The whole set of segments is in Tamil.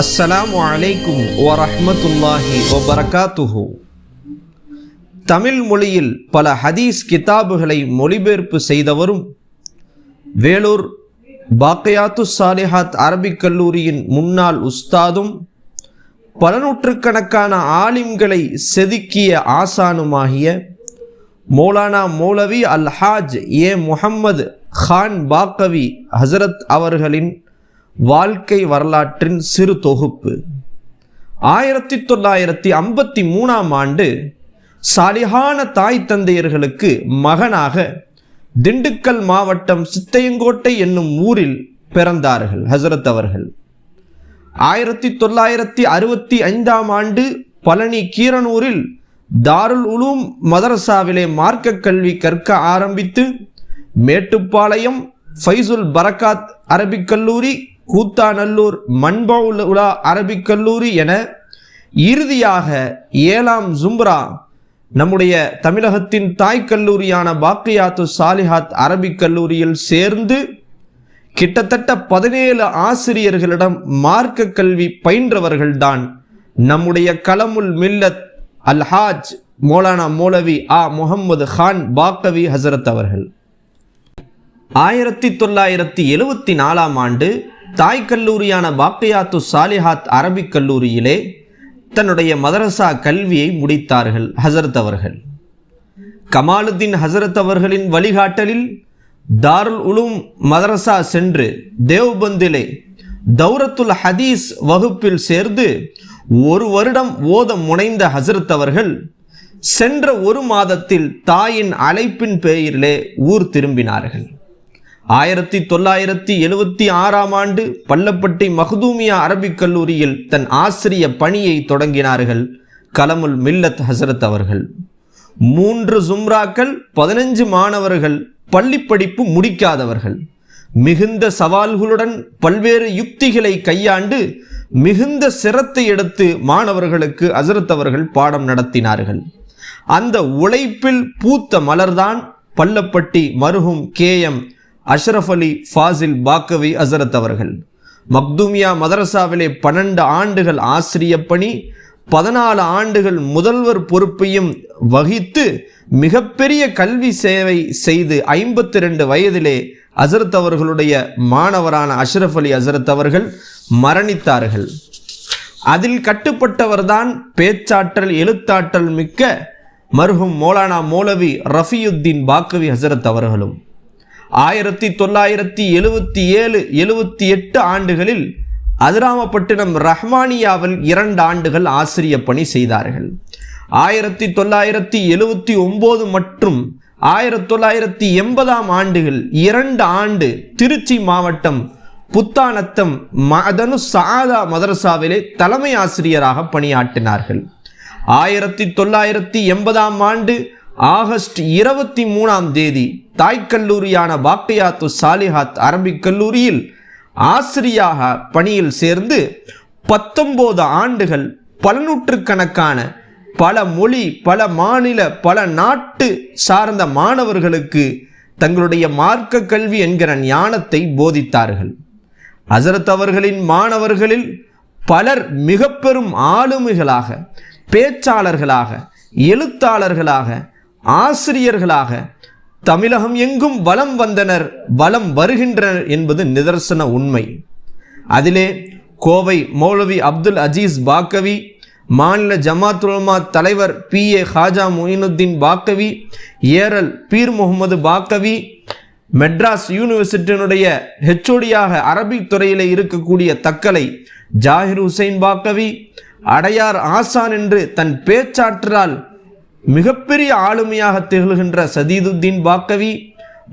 அஸ்ஸலாம் அலைக்கும் வரஹ்மத்துல்லாஹி வபரகாத்துஹு. தமிழ் மொழியில் பல ஹதீஸ் கிதாபுகளை மொழிபெயர்ப்பு செய்தவரும் வேலூர் பாக்கையாத்து சாலிஹாத் அரபிக் கல்லூரியின் முன்னாள் உஸ்தாதும் பல நூற்றுக்கணக்கான ஆலிம்களை செதுக்கிய ஆசானுமாகிய மௌலானா மௌலவி அல் ஹாஜ் ஏ முஹம்மது கான் பாக்கவி ஹசரத் அவர்களின் வாழ்க்கை வரலாற்றின் சிறு தொகுப்பு. ஆயிரத்தி தொள்ளாயிரத்தி ஐம்பத்தி மூணாம் ஆண்டு சாலிகான தாய் தந்தையர்களுக்கு மகனாக திண்டுக்கல் மாவட்டம் சித்தையங்கோட்டை என்னும் ஊரில் பிறந்தார்கள் ஹசரத் அவர்கள். ஆயிரத்தி தொள்ளாயிரத்தி அறுபத்தி ஐந்தாம் ஆண்டு பழனி கீரனூரில் தாருல் உலூம் மதரசாவிலே மார்க்க கல்வி கற்க ஆரம்பித்து மேட்டுப்பாளையம் ஃபைசுல் பரக்காத் அரபிக் கல்லூரி கூத்தாநல்லூர் மண்பவுல் உலா அரபிக் கல்லூரி என இறுதியாக ஏழாம் ஜும்ரா நம்முடைய தமிழகத்தின் தாய் கல்லூரியான பாக்கியாத்து சாலிஹாத் அரபிக் கல்லூரியில் சேர்ந்து கிட்டத்தட்ட பதினேழு ஆசிரியர்களிடம் மார்க்க கல்வி பயின்றவர்கள்தான் நம்முடைய கலமுல் மில்லத் அல்ஹாஜ் மோலானா மௌலவி ஆ முகமது கான் பாக்கவி ஹசரத் அவர்கள். ஆயிரத்தி தொள்ளாயிரத்தி எழுவத்தி நாலாம் ஆண்டு தாய் கல்லூரியான வாக்கையாத்து சாலிஹாத் அரபிக் கல்லூரியிலே தன்னுடைய மதரசா கல்வியை முடித்தார்கள் ஹசரத் அவர்கள். கமாலுத்தீன் ஹசரத் அவர்களின் வழிகாட்டலில் தாருல் உலும் மதரசா சென்று தேவ்பந்திலே தௌரத்துல் ஹதீஸ் வகுப்பில் சேர்ந்து ஒரு வருடம் ஓத முனைந்த ஹசரத் அவர்கள் சென்ற ஒரு மாதத்தில் தாயின் அழைப்பின் பெயரிலே ஊர் திரும்பினார்கள். ஆயிரத்தி தொள்ளாயிரத்தி எழுவத்தி ஆறாம் ஆண்டு பள்ளப்பட்டி மஹதூமியா அரபிக் கல்லூரியில் தன் ஆசிரிய பணியை தொடங்கினார்கள் கலமுல் மில்லத் ஹசரத் அவர்கள். மூன்று ஜும்ராக்கள் பதினஞ்சு மாணவர்கள் பள்ளி படிப்பு முடிக்காதவர்கள். மிகுந்த சவால்களுடன் பல்வேறு யுக்திகளை கையாண்டு மிகுந்த சிரத்தை எடுத்து மாணவர்களுக்கு அசரத் அவர்கள் பாடம் நடத்தினார்கள். அந்த உழைப்பில் பூத்த மலர்தான் பள்ளப்பட்டி மருகும் கேஎம் அஷ்ரஃப் அலி ஃபாசில் பாக்கவி அசரத் அவர்கள். மக்தூமியா மதரசாவிலே பன்னெண்டு ஆண்டுகள் ஆசிரிய பணி பதினாலு ஆண்டுகள் முதல்வர் பொறுப்பையும் வகித்து மிகப்பெரிய கல்வி சேவை செய்து ஐம்பத்தி ரெண்டு வயதிலே அசரத் அவர்களுடைய மாணவரான அஷ்ரஃப் அலி அசரத் அவர்கள் மரணித்தார்கள். அதில் கட்டுப்பட்டவர்தான் பேச்சாற்றல் எழுத்தாற்றல் மிக்க மருகும் மோலானா மோலவி ரஃபியுத்தீன் பாக்கவி ஹசரத் அவர்களும். ஆயிரத்தி தொள்ளாயிரத்தி எழுவத்தி ஏழு எழுவத்தி எட்டு ஆண்டுகளில் அதிராமப்பட்டினம் ரஹ்மானியாவில் இரண்டு ஆண்டுகள் ஆசிரிய பணி செய்தார்கள். ஆயிரத்தி தொள்ளாயிரத்தி எழுவத்தி ஒம்பது மற்றும் ஆயிரத்தி தொள்ளாயிரத்தி எண்பதாம் ஆண்டுகள் இரண்டு ஆண்டு திருச்சி மாவட்டம் புத்தானத்தம் மதனு சாதா மதரசாவிலே தலைமை ஆசிரியராக பணியாற்றினார்கள். ஆயிரத்தி தொள்ளாயிரத்தி எண்பதாம் ஆண்டு ஆகஸ்ட் இருபத்தி மூணாம் தேதி தாய்க்கல்லூரியான வாக்கையாத்து சாலிஹாத் அரபிக் கல்லூரியில் ஆசிரியாக பணியில் சேர்ந்து பத்தொன்பது ஆண்டுகள் பல நூற்றுக்கணக்கான பல மொழி பல மாநில பல நாட்டு சார்ந்த மாணவர்களுக்கு தங்களுடைய மார்க்க கல்வி என்கிற ஞானத்தை போதித்தார்கள். ஹசரத் அவர்களின் மாணவர்களில் பலர் மிக பெரும் ஆளுமைகளாக பேச்சாளர்களாக எழுத்தாளர்களாக ஆசிரியர்களாக தமிழகம் எங்கும் வலம் வந்தனர் வலம் வருகின்றனர் என்பது நிதர்சன உண்மை. அதிலே கோவை மௌலவி அப்துல் அஜீஸ் பாக்கவி மாநில ஜமாத் உலமா தலைவர் பி. ஏ. ஹாஜா மொயினுத்தீன் பாக்கவி ஏரல் பீர் முகமது பாக்கவி மெட்ராஸ் யூனிவர்சிட்டியினுடைய ஹெச்ஓடியாக அரபிக் துறையில் இருக்கக்கூடிய தக்கலை ஜாகிர் ஹுசைன் பாக்கவி அடையார் ஆசான் என்று தன் பேச்சாற்றலால் மிகப்பெரிய ஆளுமையாக திகழ்கின்ற சதீதுத்தீன் பாக்கவி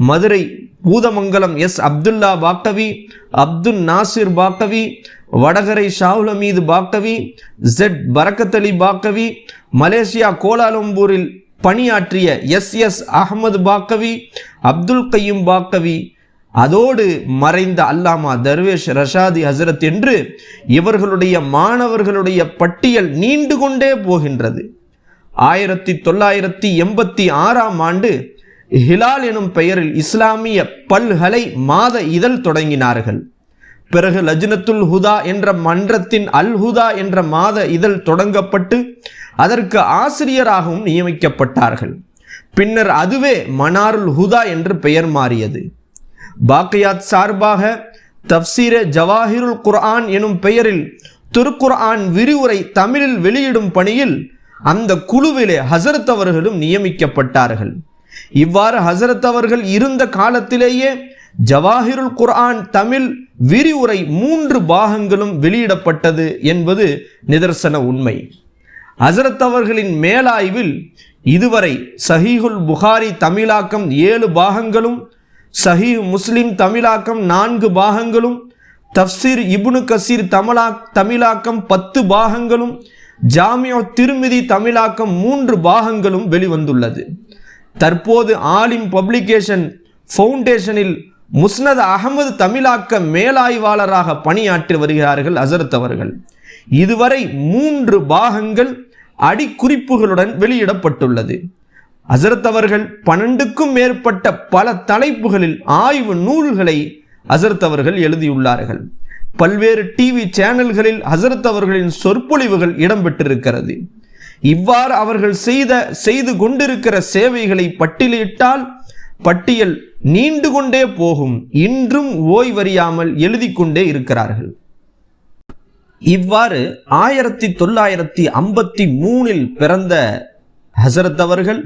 மதுரை பூதமங்கலம் எஸ் அப்துல்லா பாக்கவி அப்துல் நாசிர் பாக்கவி வடகரை ஷாவுல் அமீது பாக்கவி ஜெட் பரக்கத் அலி பாக்கவி மலேசியா கோலாலம்பூரில் பணியாற்றிய எஸ் எஸ் அகமது பாக்கவி அப்துல் கையும் பாக்கவி. அதோடு மறைந்த அல்லாமா தர்வேஷ் ரஷாதி ஹசரத் என்று இவர்களுடைய மாணவர்களுடைய பட்டியல் நீண்டு கொண்டே போகின்றது. ஆயிரத்தி தொள்ளாயிரத்தி எண்பத்தி ஆறாம் ஆண்டு ஹிலால் எனும் பெயரில் இஸ்லாமிய பல்கலை மாத இதழ் தொடங்கினார்கள். பிறகு லஜ்னத்துல் ஹுதா என்ற மன்றத்தின் அல் ஹுதா என்ற மாத இதழ் தொடங்கப்பட்டு அதற்கு ஆசிரியராகவும் நியமிக்கப்பட்டார்கள். பின்னர் அதுவே மனாருல் ஹுதா என்று பெயர் மாறியது. பாக்கியாத் சார்பாக தப்சீர ஜவாஹிருல் குர்ஆன் எனும் பெயரில் திருக்குர்ஆன் விரிவுரை தமிழில் வெளியிடும் பணியில் அந்த குழுவிலே ஹசரத் அவர்களும் நியமிக்கப்பட்டார்கள். இவ்வாறு ஹசரத் அவர்கள் இருந்த காலத்திலேயே ஜவாஹிருல் குர்ஆன் தமிழ் விரிவுரை மூன்று பாகங்களும் வெளியிடப்பட்டது என்பது நிதர்சன உண்மை. ஹசரத் அவர்களின் மேலாய்வில் இதுவரை சஹீஹுல் புகாரி தமிழாக்கம் ஏழு பாகங்களும் சஹீ முஸ்லிம் தமிழாக்கம் நான்கு பாகங்களும் தஃப்சீர் இபுனு கசீர் தமிழா தமிழாக்கம் பத்து பாகங்களும் ஜாமியோ திருமிதி தமிழாக்கம் மூன்று பாகங்களும் வெளிவந்துள்ளது. தற்போது ஆலிம் பப்ளிகேஷன் ஃபவுண்டேஷனில் முஸ்னத் அகமது தமிழாக்க மேலாய்வாளராக பணியாற்றி வருகிறார்கள் அசரத் அவர்கள். இதுவரை மூன்று பாகங்கள் அடிக்குறிப்புகளுடன் வெளியிடப்பட்டுள்ளது. அசரத் அவர்கள் பன்னெண்டுக்கும் மேற்பட்ட பல தலைப்புகளில் ஆய்வு நூல்களை அசரத் அவர்கள் எழுதியுள்ளார்கள். பல்வேறு டிவி சேனல்களில் ஹசரத் அவர்களின் சொற்பொழிவுகள் இடம்பெற்றிருக்கிறது. இவ்வாறு அவர்கள் செய்த செய்து கொண்டிருக்கிற சேவைகளை பட்டியலிட்டால் பட்டியல் நீண்டு கொண்டே போகும். இன்றும் ஓய்வறியாமல் எழுதி கொண்டே இருக்கிறார்கள். இவ்வாறு ஆயிரத்தி தொள்ளாயிரத்தி ஐம்பத்தி மூணில் பிறந்த ஹசரத் அவர்கள்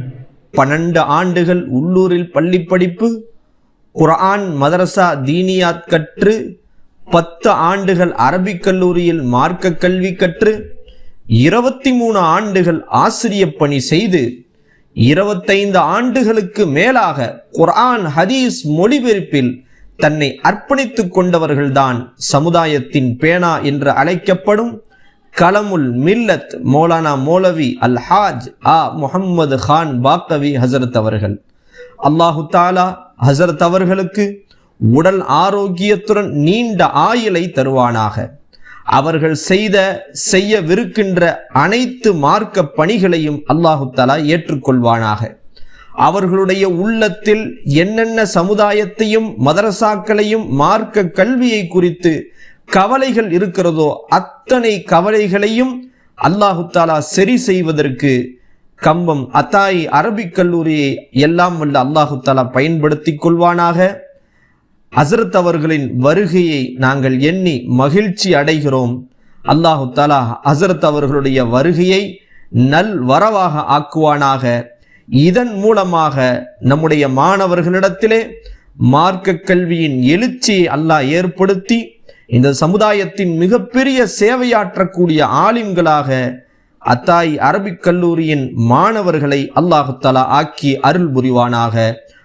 பன்னெண்டு ஆண்டுகள் உள்ளூரில் பள்ளி படிப்பு குர்ஆன் மதரசா தீனியாத் கற்று பத்து ஆண்டுகள் அரபிக் கல்லூரியில் மார்க்க கல்வி கற்று இருபத்தி மூணு ஆண்டுகள் ஆசிரிய பணி செய்து இருபத்தைந்து ஆண்டுகளுக்கு மேலாக குர்ஆன் ஹதீஸ் மொழிபெயர்ப்பில் தன்னை அர்ப்பணித்துக் கொண்டவர்கள்தான் சமுதாயத்தின் பேனா என்று அழைக்கப்படும் கலமுல் மில்லத் மௌலானா மௌலவி அல் ஹாஜ் ஆ முஹம்மது கான் பாக்கவி ஹசரத் அவர்கள். அல்லாஹு தாலா ஹசரத் அவர்களுக்கு உடல் ஆரோக்கியத்துடன் நீண்ட ஆயுளை தருவானாக. அவர்கள் செய்த செய்யவிருக்கின்ற அனைத்து மார்க்க பணிகளையும் அல்லாஹு தலா ஏற்றுக்கொள்வானாக. அவர்களுடைய உள்ளத்தில் என்னென்ன சமுதாயத்தையும் மதரசாக்களையும் மார்க்க கல்வியை குறித்து கவலைகள் இருக்கிறதோ அத்தனை கவலைகளையும் அல்லாஹு தாலா சரி செய்வதற்கு கம்பம் அத்தாய் அரபிக் கல்லூரியை எல்லாம் வல்ல அல்லாஹு தாலா பயன்படுத்தி கொள்வானாக. ஹசரத் அவர்களின் வருகையை நாங்கள் எண்ணி மகிழ்ச்சி அடைகிறோம். அல்லாஹு தாலா ஹசரத் அவர்களுடைய வருகையை நல் வரவாக ஆக்குவானாக. இதன் மூலமாக நம்முடைய மாணவர்களிடத்திலே மார்க்க கல்வியின் எழுச்சியை அல்லாஹ் ஏற்படுத்தி இந்த சமுதாயத்தின் மிகப்பெரிய சேவையாற்றக்கூடிய ஆலிம்களாக அத்தாய் அரபிக் கல்லூரியின் மாணவர்களை அல்லாஹு தலா ஆக்கி அருள் புரிவானாக.